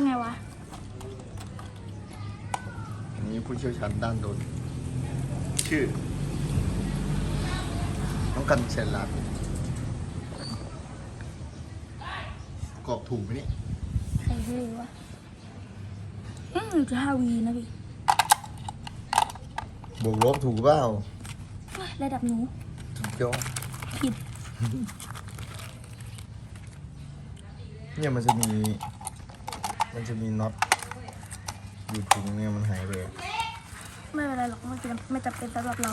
ำไงวะ อันนี้ผู้เชี่ยวชาญด้านโดรนชื่อ น้องกันเชนรัตกรอบถูกไหมเนี่ยใครเฮ้ยวะ อืมจะห้าวีนะพี่บวกลบถูกเปล่าระดับหนู ถูกยอดผิด เนี่ยมันจะมี มันจะมีน็อตอยู่ตรงเนี่ยมันหายไปอะไม่เป็นไรหรอกไม่จำไม่จำเป็นสำหรับเรา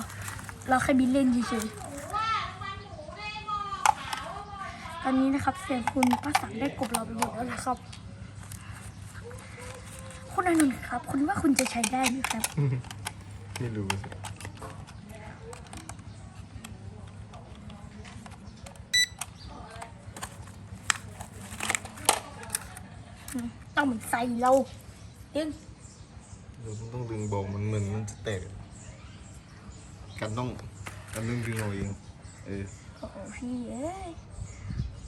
เราแค่บินเล่นเฉยๆตอนนี้นะครับเสียงคุณป้าสังได้กลบเราไปหมดแล้วนะครับ คุณอนุนท์ครับ คุณว่าคุณจะใช้ได้ไหมครับ ไม่รู้สิ ต้องเหมือนใส่เราดึงเราต้องดึงบอกมันเหมือนมันจะแตกกันต้องกันต้องดึงเอาเองเออโอ้โหพี่เอ้ย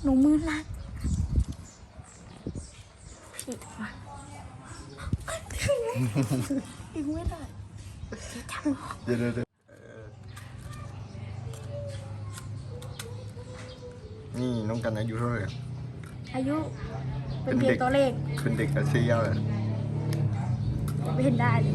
หนูมือลัดผิดมาดึงไม่ได้เดี๋ยวเดี๋ยวเดี๋ยวเออนี่น้องกันอายุเท่าไหร่ อะอายุเป็นเพียงตัวเลขเป็นเด็กอาชีพยาวเลยไม่เห็นได้เลย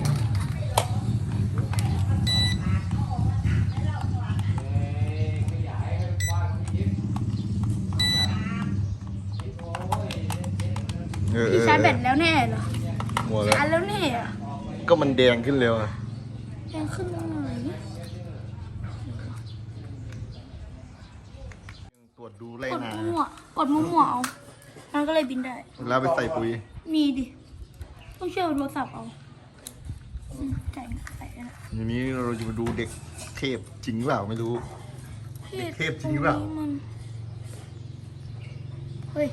เออเอพี่อใช้แบตแล้วแน่เหรอหมดแล้วชาร์จแล้วแน่เหรอก็มันแดงขึ้นเร็วอะแรงขึ้นมาหน่อยตรวจดูไล่กดนามั่วๆกดมั่วๆเอา มันก็เลยบินได้ แล้วไปใส่ปุ๋ย มีดิ ต้องเชื่อมโทรศัพท์เอาอืมใส่ใส่ได้ละอย่างนี้เราจะมาดูเด็กเทพจริงหรือเปล่าไม่รู้ เด็กเทพจริงหรือเปล่าตนี้มัน เฮ้ย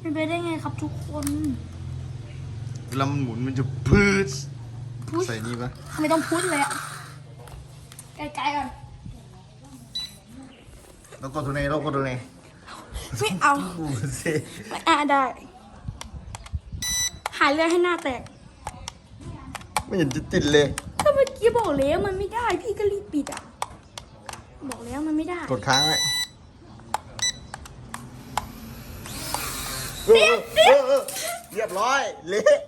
เป็นไปได้ไงครับทุกคนเวลามันหมุนมันจะพืชพุชใส่นี่ปะไม่ต้องพุชเลยอะไกลๆก่อนแล้วก็ตัวไหนแล้วก็ตัวไหน ไม่เอาดูสิไม่อาได้ หายเลือดให้หน้าแตก ไม่เห็นจะติดเลยก็เมื่อกี้บอกแล้วมันไม่ได้ พี่ก็รีบปิดอะ บอกแล้วมันไม่ได้กดค้างไว้เดี๋ยวเดี๋ยวเออเออเรียบร้อยเละ